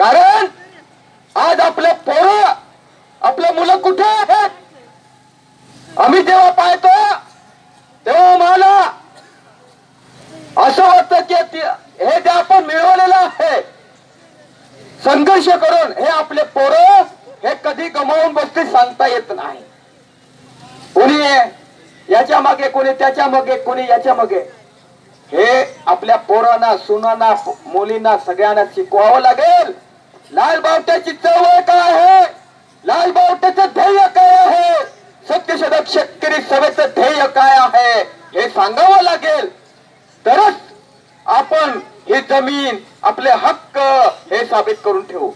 कारण आज आपलं पोरं आपले मुलं कुठे आहेत? आम्ही जेव्हा पाहतो तेव्हा मला असं वाटतं की हे जे आपण मिळवलेलं आहे संघर्ष करून हे आपले पोरं हे कधी गमावून बसते सांगता येत नाही. कोणी याच्या मागे कोणी त्याच्यामागे कोणी याच्या मागे. हे आपल्या पोरांना सुनांना मुलींना सगळ्यांना शिकवावं लागेल. लाल बावट्याची चळवळ काय आहे? लाल बावट्याचं ध्येय काय आहे? सत्यशोधक शेतकरी सभेचं ध्येय काय आहे? हे सांगावं लागेल. तरच आपण ही जमीन आपले हक्क हे साबित करून ठेवू.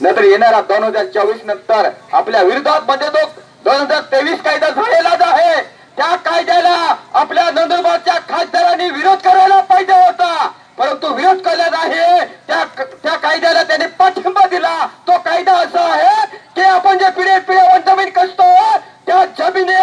नंतर येणारा दोन हजार चोवीस नंतर आपल्या विरोधात मध्ये तो दोन हजार तेवीस कायदा झालेलाच आहे. त्या कायद्याला आपल्या नंदुरबारच्या खासदारांनी विरोध करायला पाहिजे होता. परंतु विरोध केला नाही त्या त्या कायद्याला त्यांनी पाठिंबा दिला तो कायदा असा आहे की आपण जे पिढे पिढ्यावर जमीन कसतो त्या जमिनी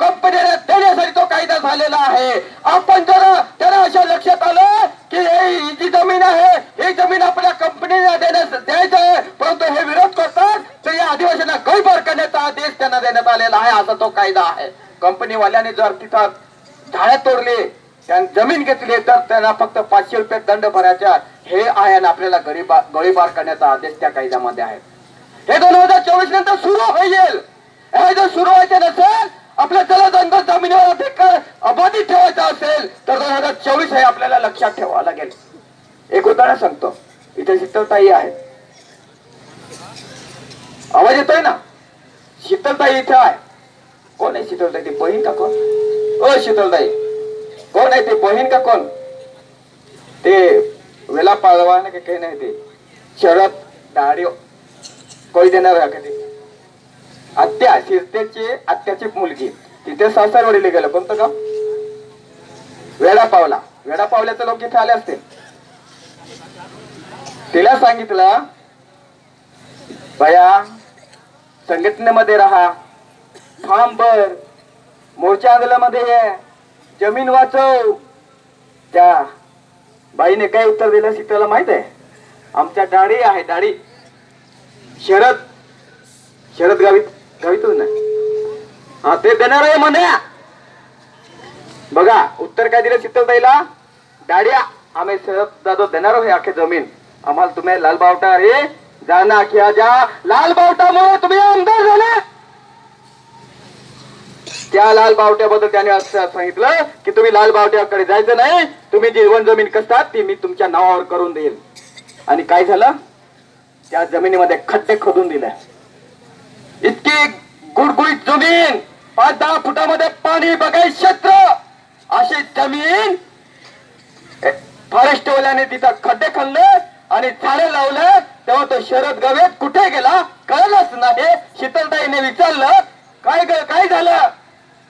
कंपनीला देण्यासाठी तो कायदा झालेला आहे आपण जर त्याला अशा लक्षात आलं की हे ही जी जमीन आहे ही जमीन आपल्या कंपनीला देण्यास द्यायचं आहे परंतु हे विरोध करतात तर या आदिवासींना गैरबार करण्याचा आदेश त्यांना देण्यात आलेला आहे असा तो कायदा आहे. कंपनीवाल्याने जर तिथं झाडे तोडली जमीन घेतली तर त्यांना फक्त पाचशे रुपये दंड भरायचा हे आहे आणि आपल्याला गरीबा गोळीबार करण्याचा आदेश त्या कायद्यामध्ये आहे. हे दोन हजार चोवीस नंतर सुरू होईल. हे जर सुरू व्हायचे नसेल आपल्या जलजंगल जमिनीवर अबाधित ठेवायचा असेल तर दोन हजार चोवीस हे आपल्याला लक्षात ठेवावं लागेल. एक उदाहरण सांगतो. इथे शिकवताही आहे आवाज येतोय ना? शीतलताई इथे आहे. कोण आहे शीतलताई? ती बहीण का कोण? ओ शीतलताई. कोण आहे ती बहीण का कोण? ते वेला पाळवा ना काही नाही ते? शरद दाढी कोई देणार आहे का ते? आत्या शिरतेची आत्याची मुलगी. तिथे सासरवाडीला गेलं. कोणतं गाव? वेडा पावला. वेडा पावल्याचे लोक इथे आले असते. तिला सांगितलं बया संघटनेमध्ये राहा. थांब बर. मोर्चा आंदोलनामध्ये ये. जमीन वाचव. त्या बाईने काय उत्तर दिलं सीताला माहीत आहे? आमच्या डाळी आहे डाळी शरद. शरद गावीत गावीतच नाही हा ते देणार आहे म्हणे. बघा उत्तर काय दिलं शीतलताईला डाड्या आम्ही शरद दादा देणार आहे अख्खे जमीन. आम्हाला तुम्ही लाल बावटा रे जाना किया जा? लाल बावटामुळे तुम्ही आमदार झाले. त्या लाल बावट्याबद्दल त्याने असं सांगितलं की तुम्ही लाल बावट्याकडे जायचं नाही. तुम्ही जीवन जमीन कसतात ती मी तुमच्या नावावर करून देईल. आणि काय झालं? त्या जमिनीमध्ये खड्डे खोदून दिले. इतकी गुडगुडीत जमीन पाच दहा फुटामध्ये पाणी बघाय क्षेत्र. अशी जमीन फॉरेस्ट वाल्याने तिथं खड्डे खाल्ले आणि झाडे लावले. तेव्हा तो शरद गवेत कुठे गेला कळलंच नाही. शीतलताईने विचारलं काय ग- काय झालं?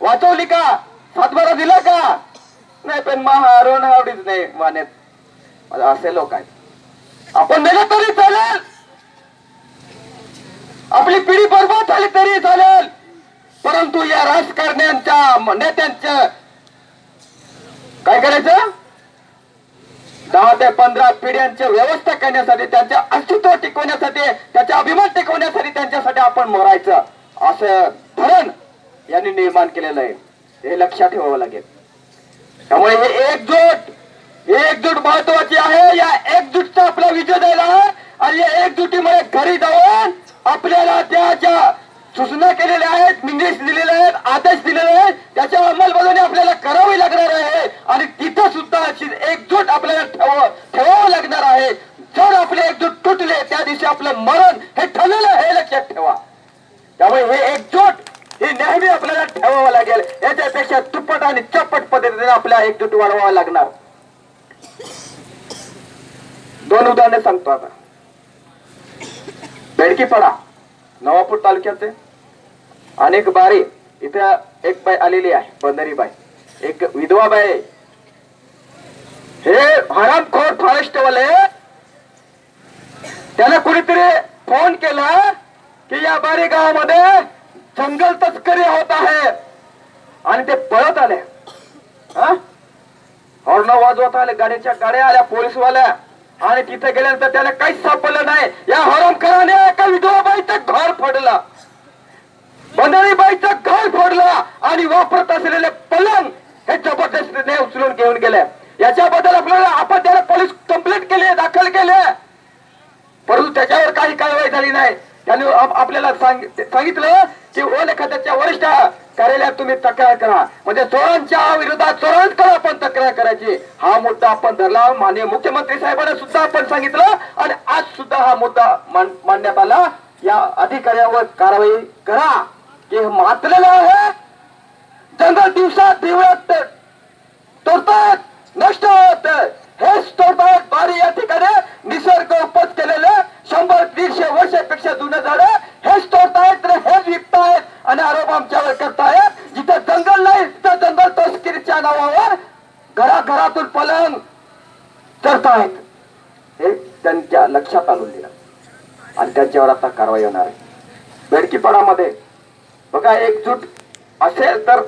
वाचवली का? सातबारा दिला का? नाही पण महारोण आवडीच नाही मानेत. मला असे लोक आहेत. आपण दिलं तरी चालेल. आपली पिढी बरबाद झाली तरी चालेल. परंतु या राजकारण्यांच्या नेत्यांच्या काय करायचं? दहा ते पंधरा पिढ्यांची व्यवस्था करण्यासाठी त्यांचे अस्तित्व टिकवण्यासाठी त्याचा अभिमान टिकवण्यासाठी त्यांच्यासाठी आपण मरायचं. असं धरण यांनी निर्माण केलेलं आहे. हे लक्षात ठेवावं लागेल. त्यामुळे हे एकजूट एकजूट महत्वाची आहे. या एकजूटचा आपला विजय द्यायला आणि या एकजुटीमुळे घरी जाऊन आपल्याला त्या ज्या सूचना केलेल्या आहेत निर्देश दिलेले आहेत आदेश दिलेले आहेत. त्याच्या अंमलबजावणी आपल्याला करावी लागणार आहे. आणि तिथं सुद्धा अशी एकजूट आपल्याला ठेव ठेवावं लागणार आहे. जर आपले एकजूट तुटले त्या दिवशी आपलं मरण हे ठरलेलं आहे हे लक्षात ठेवा. त्यामुळे हे एकजूट हे नेहमी आपल्याला ठेवावं लागेल. याच्यापेक्षा दुप्पट आणि चप्पट पद्धतीने आपल्या एकजूट वाढवावा लागणार. दोन उदाहरणे सांगतो आता. बेडकीपाडा नवापूर तालुक्याचे. अनेक बारे इथं एक बाई आलेली आहे बंदरी बाई. एक विधवा बाई हे हरामखोर फॉरेस्ट वाले त्याला कुणीतरी फोन केला की या बारी गावामध्ये जंगल तस्करी होत आहे. आणि ते पळत आले. हॉर्न वाजवत आले गाडीच्या गाड्या आल्या पोलीसवाल्या. आणि तिथे गेल्यानंतर त्याला काहीच सापडलं नाही या हरमखराने एका विधवाबाईचं घर फोडलं बंधारीबाईचं घर फोडलं आणि वापरत असलेले पलंग हे जबरदस्तीने उचलून घेऊन गेले. याच्याबद्दल आपल्याला आपण त्याला पोलीस कंप्लेंट केली दाखल केले. परंतु त्याच्यावर काही कारवाई झाली नाही. त्यांनी आपल्याला सांगितलं की वन खात्याच्या वरिष्ठ कार्यालयात तुम्ही तक्रार करा. म्हणजे चोरांच्या विरोधात चोरांकडे आपण तक्रार करायची. हा मुद्दा आपण धरला. माननीय मुख्यमंत्री साहेबांना सुद्धा आपण सांगितलं आणि आज सुद्धा हा मुद्दा मांडण्यात आला. या अधिकाऱ्यावर कारवाई करा. की हे मातलेलं आहे. जंगल दिवसात दिवस तोडतात नष्ट होत हेच तोडतात बारी या ठिकाणी निसर्ग उपज केलेले शंभर दीडशे वर्षापेक्षा जुनं झालं. हेच तोडतायत हेच विकतायत आणि आरोप आमच्यावर करतायत. जिथं जंगल नाही तिथं जंगल तस्करीच्या नावावर घराघरातून पलंग चढतायत. हे त्यांच्या लक्षात आणून दिलं. आणि त्यांच्यावर आता कारवाई होणार आहे. बेडकीपणामध्ये बघा एकजूट असेल तर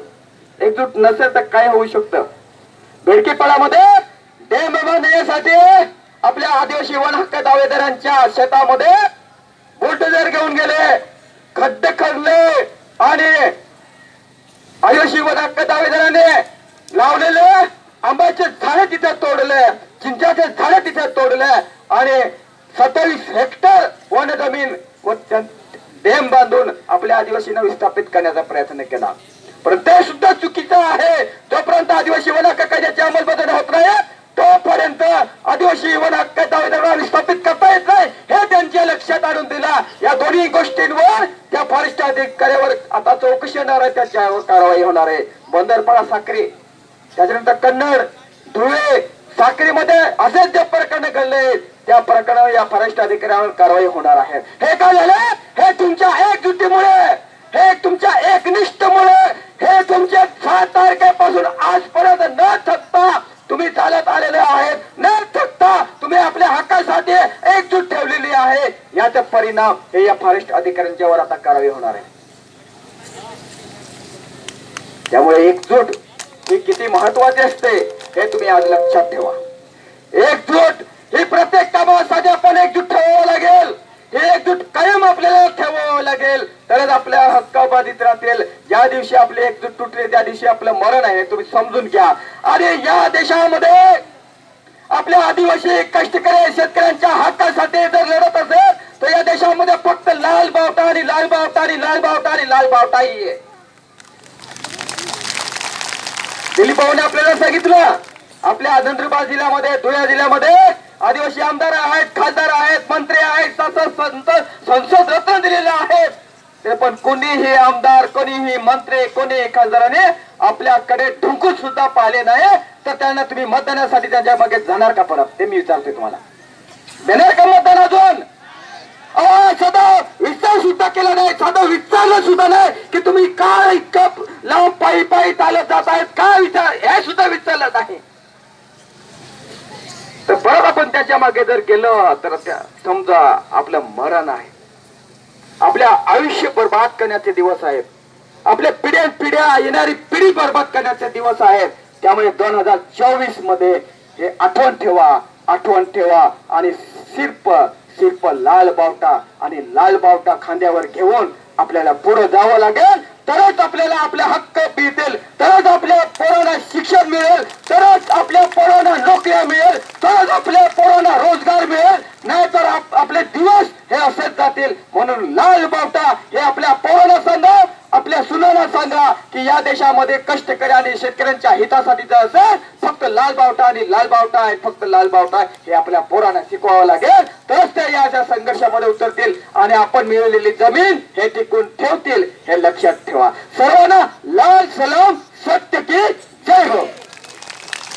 एकजूट नसेल तर काय होऊ शकतं? बेडकीपाडामध्ये डेम बांधण्यासाठी आपल्या आदिवासी वन हक्क दावेदारांच्या शेतामध्ये बुलडोजर घेऊन गेले खड्डे खणले आणि आदिवासी वन हक्क दावेदाराने लावलेले आंब्याचे झाडे तिथे तोडले चिंचाचे झाडे तिथे तोडले आणि सत्तावीस हेक्टर वन जमीन व डेम बांधून आपल्या आदिवासींना विस्थापित करण्याचा प्रयत्न केला. पण ते सुद्धा चुकीचं आहे. जोपर्यंत आदिवासी वन हक्क कायद्याची अंमलबजावणी होत नाही तोपर्यंत आदिवासी वन हक्क दावेदारांना विस्थापित करता येत नाही. हे त्यांच्या लक्षात आणून दिला. या दोन्ही गोष्टींवर त्या फॉरेस्ट अधिकाऱ्यावर आता चौकशी होणार आहे. त्याच्यावर कारवाई होणार आहे. बंदरपाडा साक्री. त्याच्यानंतर कन्नड धुळे साक्रीमध्ये असेच जे प्रकरण घडले. त्या प्रकरणावर या फॉरेस्ट अधिकाऱ्यावर कारवाई होणार आहे. हे काय झालं? हे तुमच्या एकजुटीमुळे. दहा तारखेपासून आजपर्यंत न थकता तुम्ही चालत आलेले आहेत. न थकता तुम्ही आपल्या हक्कासाठी एकजूट ठेवलेली आहे. याचा परिणाम हे या फॉरेस्ट अधिकाऱ्यांच्यावर आता करावे होणार आहे. त्यामुळे एकजूट ही किती महत्वाची असते हे तुम्ही आज लक्षात ठेवा. एकजूट ही प्रत्येक कामासाठी आपण एकजूट ठेवावं लागेल. एकजूट कायम आपल्याला ठेवावं लागेल. तरच आपल्या हक्काबाधित राहतील. ज्या दिवशी आपली एकजूट तुटले त्या दिवशी आपलं मरण आहे तुम्ही समजून घ्या. आणि या देशामध्ये आपल्या आदिवासी कष्टकरी शेतकऱ्यांच्या हक्कासाठी जर लढत असेल तर या देशामध्ये फक्त लाल बावटा आणि लाल बावटा आणि लाल बावटा आणि लाल बावटाही आहे. दिलीप भाऊने आपल्याला सांगितलं आपल्या नंदुरबार जिल्ह्यामध्ये धुळे जिल्ह्यामध्ये आदिवासी आमदार आहेत खासदार आहेत मंत्री आहेत संसद संसद संसद रत्न दिलेले आहेत. ते पण कोणीही आमदार कोणीही मंत्री कोणीही खासदाराने आपल्याकडे ढुंकून सुद्धा पाहिले नाही. तर त्यांना तुम्ही मतदानासाठी त्यांच्या मागे जाणार का परत? ते मी विचारतोय तुम्हाला. देणार का मतदान अजून? सदा विचार सुद्धा केला नाही. साधं विचारलं सुद्धा नाही की तुम्ही काय इतकं लांब पायी पायी चालत जात आहेत? काय विचार? हे सुद्धा विचारलं नाही. परत आपण त्याच्यामागे जर गेलं तर त्या समजा आपलं मरण आहे. आपल्या आयुष्य बर्बाद करण्याचे दिवस आहेत. आपल्या पिढ्या पिढ्या येणारी पिढी बर्बाद करण्याचे दिवस आहेत. त्यामुळे दोन हजार चोवीसमध्ये हे आठवण ठेवा आठवण ठेवा आणि शिल्प शिल्प लाल बावटा आणि लाल बावटा खांद्यावर घेऊन आपल्याला पुढे जावं लागेल. तरच आपल्याला आपले हक्क मिळतील तरच शिक्षण मिळेल तरच आपल्या पोरांना नोकऱ्या मिळेल तरच आपल्या पोरांना रोजगार मिळेल नाहीतर आपले दिवस हे असेच जातील. म्हणून लाल बावटा हे आपल्या पोरांना सांगा आपल्या सुनांना सांगा की या देशामध्ये कष्टकरी आणि शेतकऱ्यांच्या हितासाठी जर असेल फक्त लाल बावटा आणि लाल बावटा आहे फक्त लाल बावटा हे आपल्या पोरांना शिकवावं लागेल तरच ते या संघर्षामध्ये उतरतील आणि आपण मिळवलेली जमीन हे टिकून ठेवतील हे लक्षात ठेवा. सर्वांना लाल सलाम सत्य की table.